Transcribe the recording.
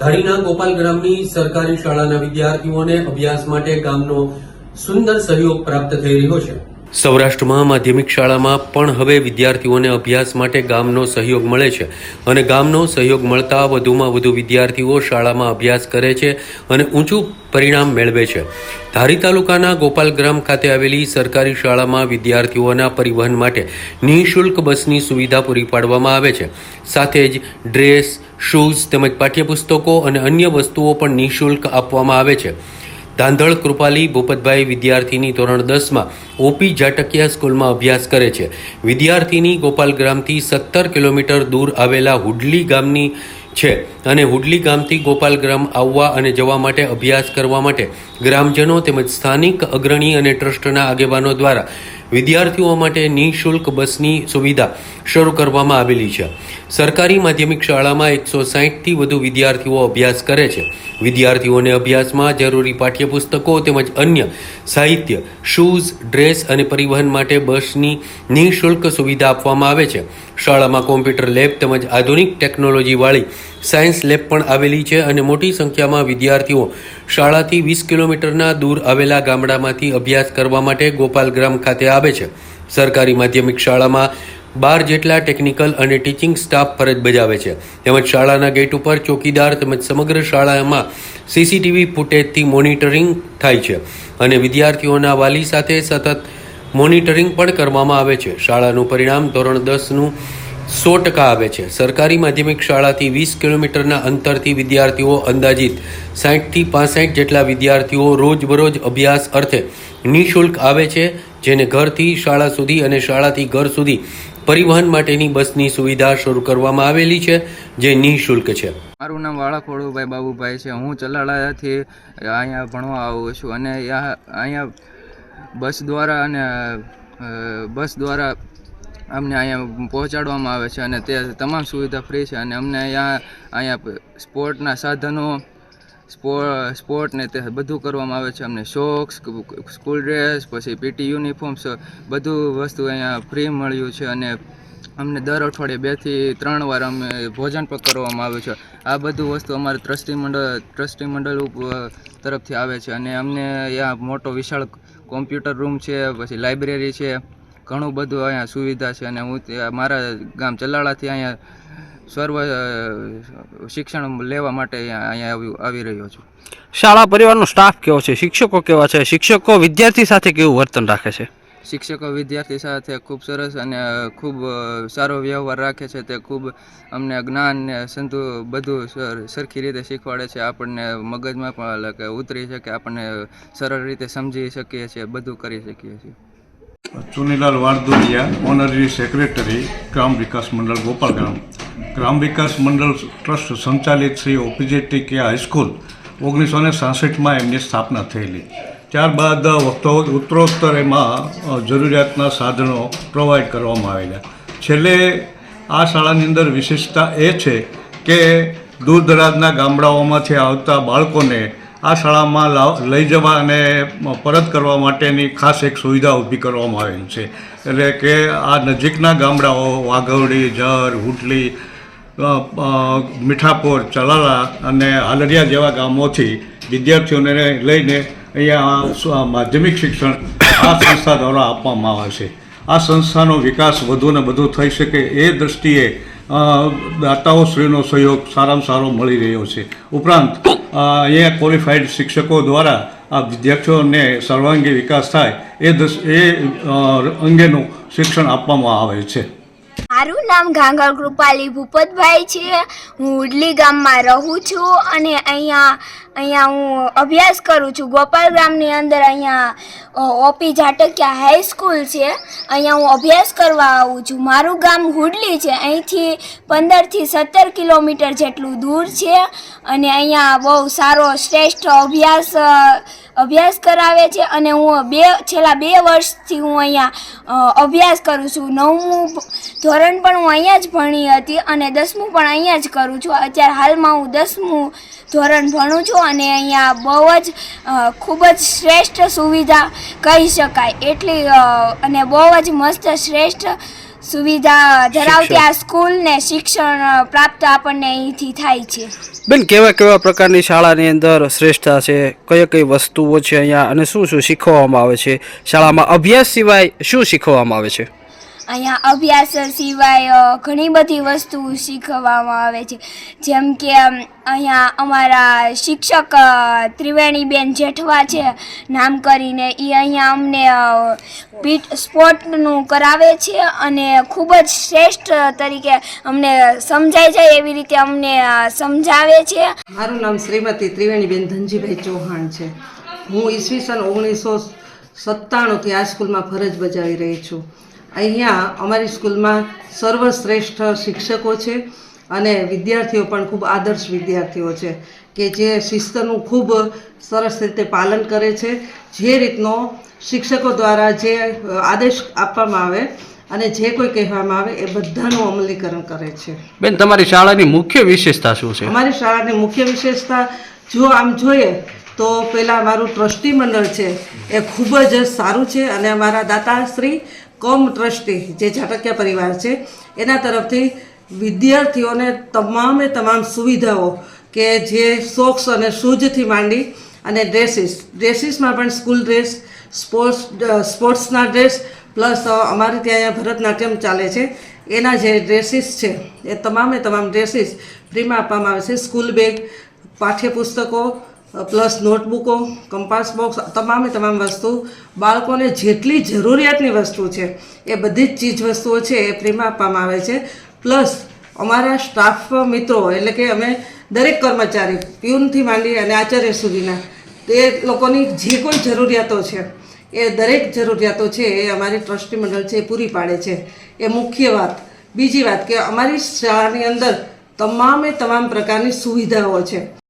ધારીના ગોપાલ ગ્રામની સરકારી શાળાના વિદ્યાર્થીઓને અભ્યાસ માટે ગામનો સુંદર સહયોગ પ્રાપ્ત થઈ રહ્યો છે. સૌરાષ્ટ્રમાં માધ્યમિક શાળામાં પણ હવે વિદ્યાર્થીઓને અભ્યાસ માટે ગામનો સહયોગ મળે છે અને ગામનો સહયોગ મળતા વધુમાં વધુ વિદ્યાર્થીઓ શાળામાં અભ્યાસ કરે છે અને ઊંચું પરિણામ મેળવે છે. ધારી તાલુકાના ગોપાલગ્રામ ખાતે આવેલી સરકારી શાળામાં વિદ્યાર્થીઓના પરિવહન માટે નિઃશુલ્ક બસની સુવિધા પૂરી પાડવામાં આવે છે. સાથે જ ડ્રેસ શૂઝ તેમજ પાઠ્યપુસ્તકો અને અન્ય વસ્તુઓ પણ નિઃશુલ્ક આપવામાં આવે છે. ધાંધળ કૃપાલી ભૂપતભાઈ વિદ્યાર્થીની ધોરણ દસમાં ઓપી જાટકિયા સ્કૂલમાં અભ્યાસ કરે છે. વિદ્યાર્થીની ગોપાલગ્રામથી સત્તર કિલોમીટર દૂર આવેલા હુડલી ગામની છે અને હુડલી ગામથી ગોપાલગ્રામ આવવા અને જવા માટે અભ્યાસ કરવા માટે ગ્રામજનો તેમજ સ્થાનિક અગ્રણી અને ટ્રસ્ટના આગેવાનો દ્વારા વિદ્યાર્થીઓ માટે નિઃશુલ્ક બસની સુવિધા શરૂ કરવામાં આવેલી છે. સરકારી માધ્યમિક શાળામાં એકસો સાહીઠથી વધુ વિદ્યાર્થીઓ અભ્યાસ કરે છે. વિદ્યાર્થીઓને અભ્યાસમાં જરૂરી પાઠ્યપુસ્તકો તેમજ અન્ય સાહિત્ય, શૂઝ, ડ્રેસ અને પરિવહન માટે બસની નિઃશુલ્ક સુવિધા આપવામાં આવે છે. શાળામાં કોમ્પ્યુટર, લેબ તેમજ આધુનિક ટેકનોલોજીવાળી સાયન્સ લેબ પણ આવેલી છે અને મોટી સંખ્યામાં વિદ્યાર્થીઓ શાળાથી વીસ કિલોમીટરના દૂર આવેલા ગામડામાંથી અભ્યાસ કરવા માટે ગોપાલગ્રામ ખાતે આવે છે. સરકારી માધ્યમિક શાળામાં બાર જેટલા ટેકનિકલ અને ટીચિંગ સ્ટાફ ફરજ બજાવે છે. તેમજ શાળાના ગેટ ઉપર ચોકીદાર તેમજ સમગ્ર શાળામાં સીસીટીવી ફૂટેજથી મોનિટરિંગ થાય છે અને વિદ્યાર્થીઓના વાલી સાથે સતત મોનિટરિંગ પણ કરવામાં આવે છે. શાળાનું પરિણામ ધોરણ દસનું સો ટકા આવે છે. સરકારી માધ્યમિક શાળાથી વીસ કિલોમીટરના અંતરથી વિદ્યાર્થીઓ અંદાજિત સાહીઠથી પાસઠ જેટલા વિદ્યાર્થીઓ રોજબરોજ અભ્યાસ અર્થે નિઃશુલ્ક આવે છે, જેને ઘરથી શાળા સુધી અને શાળાથી ઘર સુધી પરિવહન માટેની બસની સુવિધા શરૂ કરવામાં આવેલી છે, જે નિઃશુલ્ક છે. મારું નામ વાળા ખોડુભાઈ બાબુભાઈ છે. હું ચલાળાથી અહીંયા ભણવા આવું છું અને અહીંયા બસ દ્વારા અને બસ દ્વારા અમને અહીંયા પહોંચાડવામાં આવે છે અને તે તમામ સુવિધા ફ્રી છે અને અમને અહીંયા અહીંયા સ્પોર્ટના સાધનો, સ્પો સ્પોર્ટ ને તે બધું કરવામાં આવે છે. અમને શોક્સ સ્કૂલ ડ્રેસ, પછી પીટી યુનિફોર્મ્સ, બધું વસ્તુ અહીંયા ફ્રી મળ્યું છે અને અમને દર અઠવાડિયે બેથી ત્રણ વાર અમે ભોજન પણ કરવામાં આવે છે. આ બધું વસ્તુ અમારે ટ્રસ્ટી મંડળ ટ્રસ્ટી મંડળ તરફથી આવે છે અને અમને અહીંયા મોટો વિશાળ કોમ્પ્યુટર રૂમ છે, પછી લાઇબ્રેરી છે ઘણું બધું અહીંયા સુવિધા છે અને હું મારા ગામ ચલાળાથી અહીંયા સર્વ શિક્ષણ લેવા માટે અહીંયા આવી આવી રહ્યો છું. શાળા પરિવારનો સ્ટાફ કેવો છે? શિક્ષકો કેવા છે? શિક્ષકો વિદ્યાર્થી સાથે કેવું વર્તન રાખે છે? શિક્ષકો વિદ્યાર્થી સાથે ખૂબ સરસ અને ખૂબ સારો વ્યવહાર રાખે છે. તે ખૂબ અમને જ્ઞાન ને સંતુ બધું સર- સરખી રીતે શીખવાડે છે. આપણને મગજમાં પણ ઉતરી શકે આપણને સરળ રીતે સમજી શકીએ છીએ બધું કરી શકીએ છીએ. ચુનીલાલ વાણદુરિયા ઓનરરી સેક્રેટરી, ગ્રામ વિકાસ મંડળ ગોપાલગ્રામ ગ્રામ વિકાસ મંડળ ટ્રસ્ટ સંચાલિત શ્રી ઓપીજેટી કે હાઈસ્કૂલ ઓગણીસો ને સાસઠમાં એમની સ્થાપના થયેલી. ત્યારબાદ વખતો ઉત્તરોત્તર એમાં જરૂરિયાતના સાધનો પ્રોવાઈડ કરવામાં આવેલા. છેલ્લે આ શાળાની અંદર વિશેષતા એ છે કે દૂર દરાજના ગામડાઓમાંથી આવતા બાળકોને આ શાળામાં લઈ જવા અને પરત કરવા માટેની ખાસ એક સુવિધા ઊભી કરવામાં આવેલ છે. એટલે કે આ નજીકના ગામડાઓ વાઘવડી જર હુટલી મીઠાપોર ચલાલા અને હાલરિયા જેવા ગામોથી વિદ્યાર્થીઓને લઈને અહીંયા માધ્યમિક શિક્ષણ આ સંસ્થા દ્વારા આપવામાં આવે છે. આ સંસ્થાનો વિકાસ વધુ ને વધુ થઈ શકે એ દ્રષ્ટિએ અ, દાતાઓશ્રીનો સહયોગ સારામાં સારો મળી રહ્યો છે. ઉપરાંત અહીંયા ક્વોલિફાઈડ શિક્ષકો દ્વારા આ વિદ્યાર્થીઓને સર્વાંગી વિકાસ થાય એ એ અંગેનું શિક્ષણ આપવામાં આવે છે. મારું નામ ઘાંઘર કૃપાલી ભૂપતભાઈ છે. હું ઉડલી ગામમાં રહું છું અને અહીંયા અહીંયા હું અભ્યાસ કરું છું. ગોપાલ ગામની અંદર અહીંયા ઓપી ઝાટકિયા હાઈસ્કૂલ છે. અહીંયા હું અભ્યાસ કરવા આવું છું. મારું ગામ હુડલી છે. અહીંથી પંદરથી સત્તર કિલોમીટર જેટલું દૂર છે અને અહીંયા બહુ સારો શ્રેષ્ઠ અભ્યાસ અભ્યાસ કરાવે છે અને હું બે, છેલ્લા બે વર્ષથી હું અહીંયા અભ્યાસ કરું છું. નવમું ધોરણ પણ હું અહીંયા જ ભણી હતી અને દસમું પણ અહીંયા જ કરું છું. અત્યારે હાલમાં હું દસમું ધોરણ ભણું છું અને અહીંયા બહુ જ ખૂબ જ શ્રેષ્ઠ સુવિધા કહી શકાય. એટલી અને બહુ જ મસ્ત શ્રેષ્ઠ સુવિધા ધરાવતી આ સ્કૂલ ને શિક્ષણ પ્રાપ્ત આપણને અહીંથી થાય છે. બેન કેવા કેવા પ્રકારની શાળાની અંદર શ્રેષ્ઠતા છે? કઈ કઈ વસ્તુઓ છે અહીંયા? અને શું શું શીખવવામાં આવે છે? શાળામાં અભ્યાસ સિવાય શું શીખવવામાં આવે છે? અહીંયા અભ્યાસ સિવાય ઘણી બધી વસ્તુ શીખવવામાં આવે છે. જેમ કે અહીંયા અમારા શિક્ષક ત્રિવેણીબેન જેઠવા છે, નામ કરીને એ અહીંયા અમને પીટ સ્પોર્ટનું કરાવે છે અને ખૂબ જ શ્રેષ્ઠ તરીકે અમને સમજાઈ જાય એવી રીતે અમને સમજાવે છે. મારું નામ શ્રીમતી ત્રિવેણીબેન ધનજીભાઈ ચૌહાણ છે. હું ઈસવીસન ઓગણીસો સત્તાણુંથી આ સ્કૂલમાં ફરજ બજાવી રહી છું. અહીંયા અમારી સ્કૂલમાં સર્વશ્રેષ્ઠ શિક્ષકો છે અને વિદ્યાર્થીઓ પણ ખૂબ આદર્શ વિદ્યાર્થીઓ છે કે જે શિસ્તનું ખૂબ સરસ રીતે પાલન કરે છે જે રીતનો શિક્ષકો દ્વારા જે આદેશ આપવામાં આવે અને જે કોઈ કહેવામાં આવે એ બધાનું અમલીકરણ કરે છે. બેન તમારી શાળાની મુખ્ય વિશેષતા શું છે? અમારી શાળાની મુખ્ય વિશેષતા જો આમ જોઈએ તો પહેલાં અમારું ટ્રસ્ટી મંડળ છે એ ખૂબ જ સારું છે અને અમારા દાતાશ્રી કોમ ટ્રસ્ટી, જે ઝાટકિયા પરિવાર છે, એના તરફથી વિદ્યાર્થીઓને તમામે તમામ સુવિધાઓ કે જે સોક્સ અને શૂઝથી માંડી અને ડ્રેસીસ, ડ્રેસીસમાં પણ સ્કૂલ ડ્રેસ, સ્પોર્ટ્સ સ્પોર્ટ્સના ડ્રેસ, પ્લસ અમારે ત્યાં અહીંયા ભરતનાટ્યમ ચાલે છે, એના જે ડ્રેસીસ છે, એ તમામે તમામ ડ્રેસીસ ફ્રીમાં આપવામાં આવે છે, સ્કૂલ બેગ, પાઠ્યપુસ્તકો પ્લસ નોટબુકો કંપાસ બોક્સ તમામે તમામ વસ્તુ. બાળકોને જેટલી જરૂરિયાતની વસ્તુ છે, એ બધી જ ચીજ વસ્તુઓ છે, એ ફ્રીમાં આપવામાં આવે છે. પ્લસ અમારા સ્ટાફ મિત્રો, એટલે કે અમે દરેક કર્મચારી, પ્યુનથી માંડી અને આચાર્ય સુધીના તે લોકોની જે કોઈ જરૂરિયાતો છે, એ દરેક જરૂરિયાતો છે, એ અમારી ટ્રસ્ટી મંડળ છે, એ પૂરી પાડે છે. એ મુખ્ય વાત. બીજી વાત કે અમારી શાળાની અંદર તમામે તમામ પ્રકારની સુવિધાઓ છે.